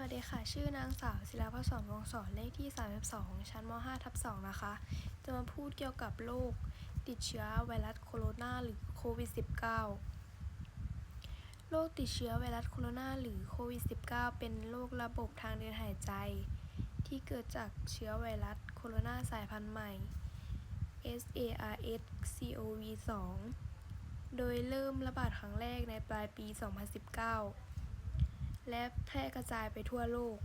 วัสดีค่ะ ชื่อนางสาวศิลาภสรวงศ์สอนเลขที่ 32 ชั้นม .5 ทับ 2 นะคะ จะมาพูดเกี่ยวกับโรคติดเชื้อไวรัสโคโรนาหรือโควิด -19 โรคติดเชื้อไวรัสโคโรนาหรือโควิด -19 เป็นโรคระบบทางเดินหายใจ ที่เกิดจากเชื้อไวรัสโคโรนาสายพันธุ์ใหม่ SARS-CoV-2 โดยเริ่มระบาดครั้งแรกในปลายปี 2019 และแพร่กระจายไปทั่วโลก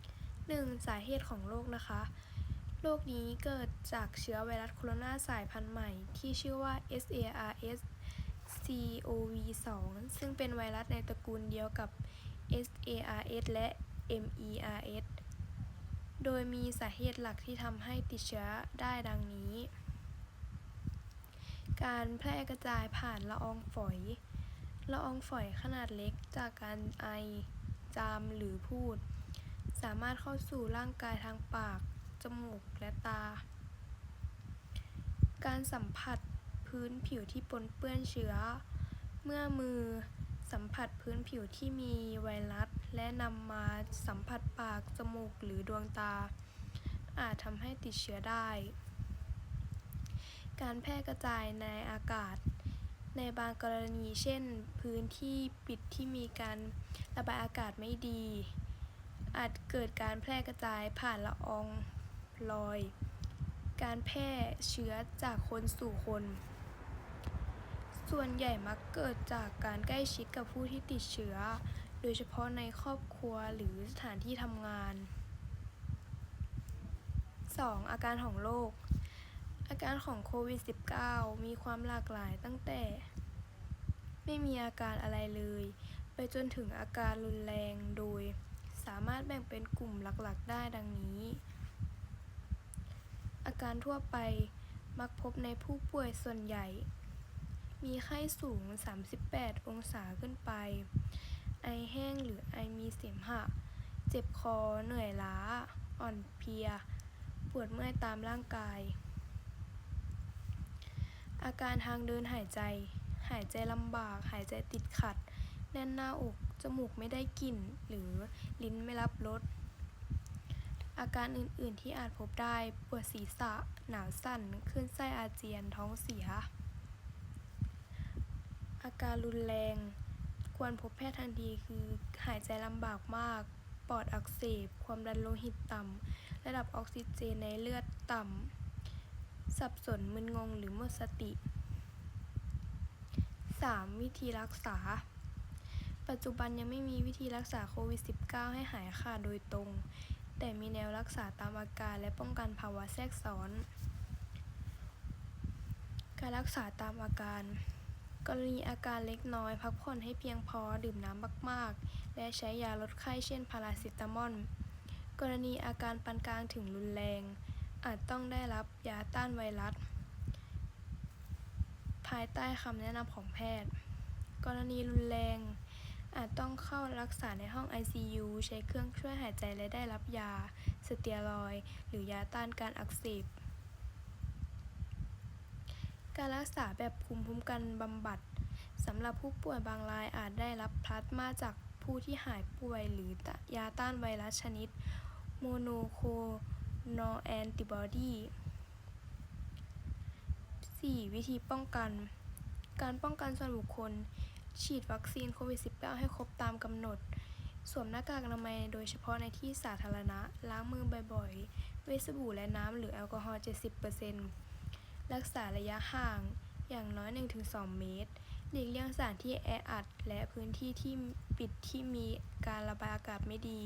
1. สาเหตุของโรคนะคะ โรคนี้เกิดจากเชื้อไวรัสโคโรนาสายพันธุ์ใหม่ ที่ชื่อว่า SARS-CoV-2 ซึ่งเป็นไวรัสในตระกูลเดียวกับ SARS และ MERS โดยมีสาเหตุหลักที่ทำให้ติดเชื้อได้ดังนี้ การแพร่กระจายผ่านละอองฝอย ละอองฝอยขนาดเล็กจากการไอ จาม หรือพูด สามารถเข้าสู่ร่างกายทางปาก จมูก และตา การสัมผัสพื้นผิวที่ปนเปื้อนเชื้อ เมื่อมือสัมผัสพื้นผิวที่มีไวรัส และนำมาสัมผัสปาก จมูก หรือดวงตา อาจทำให้ติดเชื้อได้ การแพร่กระจายในอากาศ ในบางกรณีเช่น พื้นที่ปิดที่มีการระบายอากาศไม่ดี อาจเกิดการแพร่กระจายผ่านละอองลอย การแพร่เชื้อจากคนสู่คน ส่วนใหญ่มักเกิดจากการใกล้ชิดกับผู้ที่ติดเชื้อ โดยเฉพาะในครอบครัวหรือสถานที่ทำงาน 2. อาการของโรค อาการของโควิด -19 มีความหลากหลายตั้งแต่ ไม่มีอาการอะไรเลย ไปจนถึงอาการรุนแรงโดย สามารถแบ่งเป็นกลุ่มหลักๆ ได้ดังนี้ อาการทั่วไปมักพบในผู้ป่วยส่วนใหญ่ มีไข้สูง 38 องศาขึ้นไป ไอแห้งหรือไอมีเสมหะ เจ็บคอ เหนื่อยล้า อ่อนเพลีย ปวดเมื่อยตามร่างกาย อาการทางเดินหายใจ หายใจลำบาก หายใจติดขัด แน่นหน้าอก จมูกไม่ได้กลิ่น หรือลิ้นไม่รับรส อาการอื่นๆที่อาจพบได้ ปวดศีรษะ หนาวสั่น คลื่นไส้อาเจียน ท้องเสีย อาการรุนแรง ควรพบแพทย์ทันทีคือ หายใจลำบากมาก ปอดอักเสบ ความดันโลหิตต่ำ ระดับออกซิเจนในเลือดต่ำ สับสนมึนงงหรือหมดสติ 3. วิธีรักษา ปัจจุบันยังไม่มีวิธีรักษาโควิด -19 ให้หายขาดโดยตรง แต่มีแนวรักษาตามอาการและป้องกันภาวะแทรกซ้อน การรักษาตามอาการ กรณีอาการเล็กน้อย พักผ่อนให้เพียงพอดื่มน้ำมากๆ และใช้ยาลดไข้เช่นพาราเซตามอล กรณีอาการปานกลางถึงรุนแรง อาจต้องได้รับยาต้านไวรัส ภายใต้คำแนะนำของแพทย์ กรณีรุนแรง อาจต้องเข้ารักษาในห้อง ICU ใช้เครื่องช่วยหายใจและได้รับยา สเตียรอย หรือยาต้านการอักเสบการรักษาแบบภูมิคุ้มกันบำบัดสำหรับผู้ป่วยบางรายอาจได้รับพลาสมาจากผู้ที่หายป่วยหรือยาต้านไวรัสชนิด โมโนโค ลอแอนติบอดี 4. วิธีป้องกัน การป้องกันส่วนบุคคล ฉีดวัคซีนโควิด -19 ให้ครบตามกำหนด สวมหน้ากากอนามัยโดยเฉพาะในที่สาธารณะ ล้างมือบ่อยๆ ด้วยสบู่และน้ำหรือแอลกอฮอล์ 70%รักษาระยะห่างอย่างน้อย 1-2 เมตร หลีกเลี่ยงสถานที่แออัด และพื้นที่ที่ปิดที่มีการระบายอากาศไม่ดี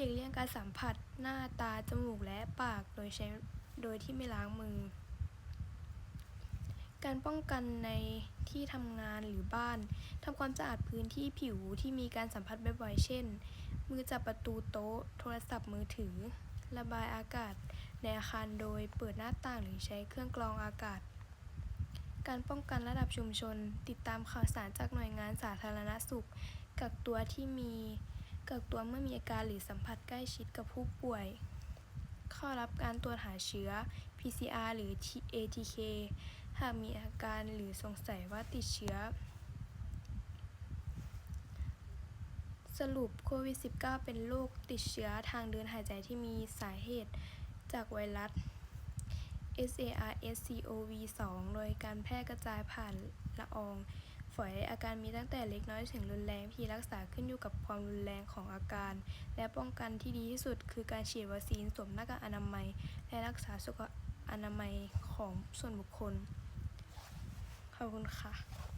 ลีกเลี่ยงการสัมผัสหน้าตา จมูก และปาก โดยใช้ โดยที่ไม่ล้างมือ การป้องกันในที่ทำงานหรือบ้าน ทำความสะอาดพื้นที่ผิวที่มีการสัมผัสบ่อยๆ เช่น มือจับประตูโต๊ะ โทรศัพท์มือถือ ระบายอากาศในอาคารโดยเปิดหน้าต่างหรือใช้เครื่องกรองอากาศ การป้องกันระดับชุมชน ติดตามข่าวสารจากหน่วยงานสาธารณสุข กักตัวที่มี กักตัวเมื่อมีอาการหรือสัมผัสใกล้ชิดกับผู้ป่วย เข้ารับการตรวจหาเชื้อ PCR หรือ ATK หากมีอาการหรือสงสัยว่าติดเชื้อ สรุปโควิด -19 เป็นโรคติดเชื้อทางเดินหายใจที่มีสาเหตุจากไวรัส SARS-CoV-2 โดยการแพร่กระจายผ่านละออง อย อาการมีตั้งแต่เล็กน้อยถึงรุนแรงที่รักษาขึ้นอยู่กับความรุนแรงของอาการ และป้องกันที่ดีที่สุดคือการฉีดวัคซีนสวมหน้ากากอนามัย และรักษาสุขอนามัยของส่วนบุคคล ขอบคุณค่ะ